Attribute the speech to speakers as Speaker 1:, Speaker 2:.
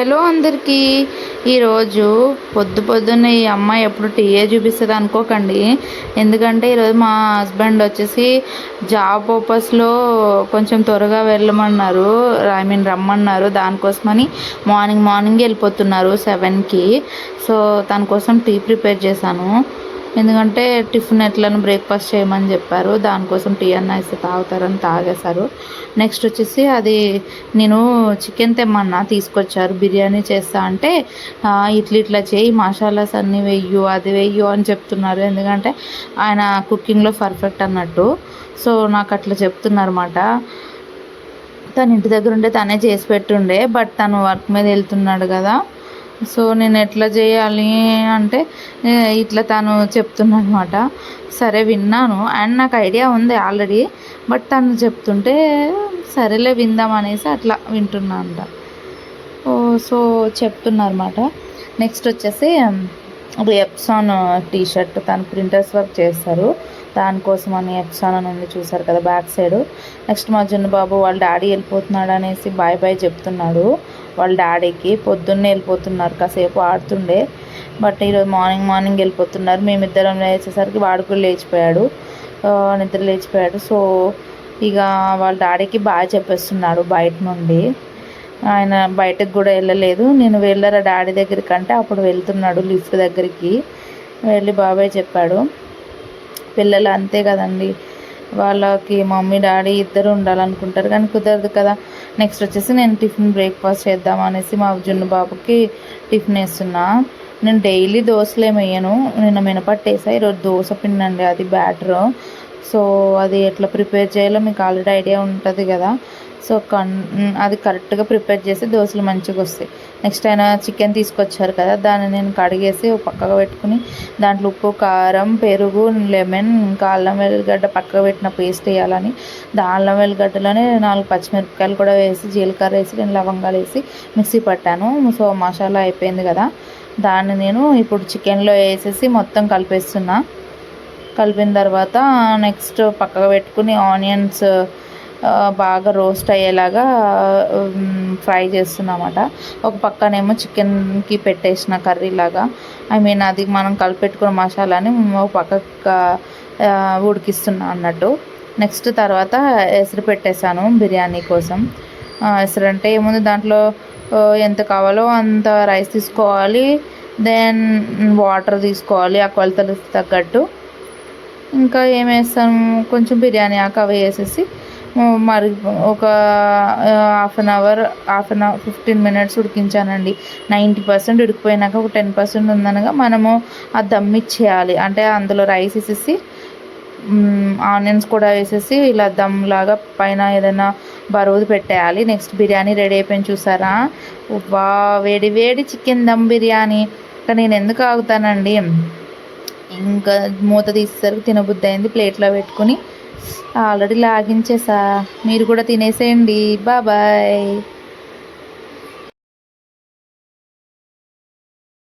Speaker 1: Hello అందరికీ. ఈరోజు పొద్దు పొద్దున్న ఈ అమ్మాయి ఎప్పుడు టీఏ చూపిస్తుంది అనుకోకండి. ఎందుకంటే ఈరోజు మా హస్బెండ్ వచ్చేసి జాబ్ పర్పస్లో కొంచెం త్వరగా వెళ్ళమన్నారు. ఐ మీన్ రమ్మన్నారు. దానికోసమని మార్నింగ్ మార్నింగ్ వెళ్ళిపోతున్నారు సెవెన్కి. సో దానికోసం టీ ప్రిపేర్ చేశాను. ఎందుకంటే టిఫిన్ ఎట్లను బ్రేక్ఫాస్ట్ చేయమని చెప్పారు. దానికోసం టీ అన్న ఇస్తే తాగుతారని తాగేశారు. నెక్స్ట్ వచ్చేసి అది నేను చికెన్ తెమ్మన్నా తీసుకొచ్చారు. బిర్యానీ చేస్తా అంటే ఇట్లా ఇట్లా చేయి మసాలాస్ అన్నీ వెయ్యు అది వెయ్యు అని చెప్తున్నారు. ఎందుకంటే ఆయన కుకింగ్లో పర్ఫెక్ట్ అన్నట్టు. సో నాకు అట్లా చెప్తున్నారన్నమాట. తను ఇంటి దగ్గర ఉండే తనే చేసి పెట్టుండే బట్ తను వర్క్ మీద వెళ్తున్నాడు కదా. సో నేను ఎట్లా చేయాలి అంటే ఇట్లా తను చెప్తున్నాడు అనమాట సరే విన్నాను. అండ్ నాకు ఐడియా ఉంది ఆల్రెడీ బట్ తను చెప్తుంటే సరేలే విందాం అనేసి అట్లా వింటున్నా అంట ఓ సో చెప్తున్నారు అనమాట నెక్స్ట్ వచ్చేసి ఒక ఎప్సాన్ టీ షర్ట్ తను ప్రింటర్స్ వర్క్ చేస్తారు. దానికోసం అని ఎప్సాన్ అని ఉంది చూసారు కదా బ్యాక్ సైడ్ నెక్స్ట్ మా బాబు వాళ్ళ డాడీ వెళ్ళిపోతున్నాడు అనేసి బాయ్ బాయ్ చెప్తున్నాడు. వాళ్ళ డాడీకి పొద్దున్నే వెళ్ళిపోతున్నారు కాసేపు ఆడుతుండే. బట్ ఈరోజు మార్నింగ్ మార్నింగ్ వెళ్ళిపోతున్నారు. మేమిద్దరం లేచేసరికి వాడు కూడా లేచిపోయాడు. నిద్ర లేచిపోయాడు. సో ఇక వాళ్ళ డాడీకి బాగా చెప్పేస్తున్నాడు బయట నుండి. ఆయన బయటకు కూడా వెళ్ళలేదు. నేను వెళ్ళరా డాడీ దగ్గరికి అంటే అప్పుడు వెళ్తున్నాడు లిఫ్ట్ దగ్గరికి. వెళ్ళి బాబాయ్ చెప్పాడు. పిల్లలు అంతే కదండి. వాళ్ళకి మమ్మీ డాడీ ఇద్దరు ఉండాలనుకుంటారు. కానీ కుదరదు కదా. నెక్స్ట్ వచ్చేసి నేను టిఫిన్ బ్రేక్ఫాస్ట్ చేద్దాం అనేసి మా జున్ను బాబుకి టిఫిన్ వేస్తున్నా. నేను డైలీ దోశలు ఏమి వేయను నిన్న మినపట్టు వేసా. ఈరోజు దోశ పిండండి. అది బ్యాటరు. సో అది ఎట్లా ప్రిపేర్ చేయాలో మీకు ఆల్రెడీ ఐడియా ఉంటుంది కదా. సో కన్ అది కరెక్ట్గా ప్రిపేర్ చేసి దోశలు మంచిగా వస్తాయి. నెక్స్ట్ ఆయన చికెన్ తీసుకొచ్చారు కదా దాన్ని నేను కడిగేసి పక్కగా పెట్టుకుని దాంట్లో ఉప్పు కారం పెరుగు లెమన్ ఇంకా అల్లం వెల్లిగడ్డ పక్కకు పెట్టిన పేస్ట్ వేయాలని. దా అల్లం వెల్లిగడ్డలోనే నాలుగు పచ్చిమిరపకాయలు కూడా వేసి జీలకర్ర వేసి నేను లవంగాలు వేసి మిక్సీ పట్టాను. సో మసాలా అయిపోయింది కదా దాన్ని నేను ఇప్పుడు చికెన్లో వేసేసి మొత్తం కలిపేస్తున్నా. కలిపిన తర్వాత నెక్స్ట్ పక్కకు పెట్టుకుని ఆనియన్స్ బాగా రోస్ట్ అయ్యేలాగా ఫ్రై చేస్తున్నమాట. ఒక పక్కనేమో చికెన్కి పెట్టేసిన కర్రీ లాగా ఐ మీన్ అది మనం కలిపెట్టుకున్న మసాలాని ఒక పక్క ఉడికిస్తున్నా అన్నట్టు. నెక్స్ట్ తర్వాత ఎసరు పెట్టేశాను బిర్యానీ కోసం. ఎసరు అంటే ఏముంది దాంట్లో ఎంత కావాలో అంత రైస్ తీసుకోవాలి దెన్ వాటర్ తీసుకోవాలి ఆ కొలతలు తగ్గట్టు. ఇంకా ఏం వేస్తాము కొంచెం బిర్యానీ ఆకు అవి వేసేసి మరి ఒక half an hour half an hour fifteen minutes ఉడికించానండి. Ninety percent ఉడికిపోయినాక ఒక టెన్ పర్సెంట్ ఉందనగా మనము ఆ దమ్ ఇచ్చేయాలి. అంటే అందులో రైస్ వేసేసి ఆనియన్స్ కూడా వేసేసి ఇలా దమ్ లాగా పైన ఏదైనా బరువుది పెట్టేయాలి. నెక్స్ట్ బిర్యానీ రెడీ అయిపోయింది చూసారా? వా వేడి వేడి చికెన్ దమ్ బిర్యానీ. ఇంకా నేను ఎందుకు ఆగుతానండి? ఇంకా మూత తీసేసరికి తినబుద్ధి అయింది. ప్లేట్లో పెట్టుకుని ఆల్రెడీ లాగించేసా. మీరు కూడా తినేసేయండి. బాబాయ్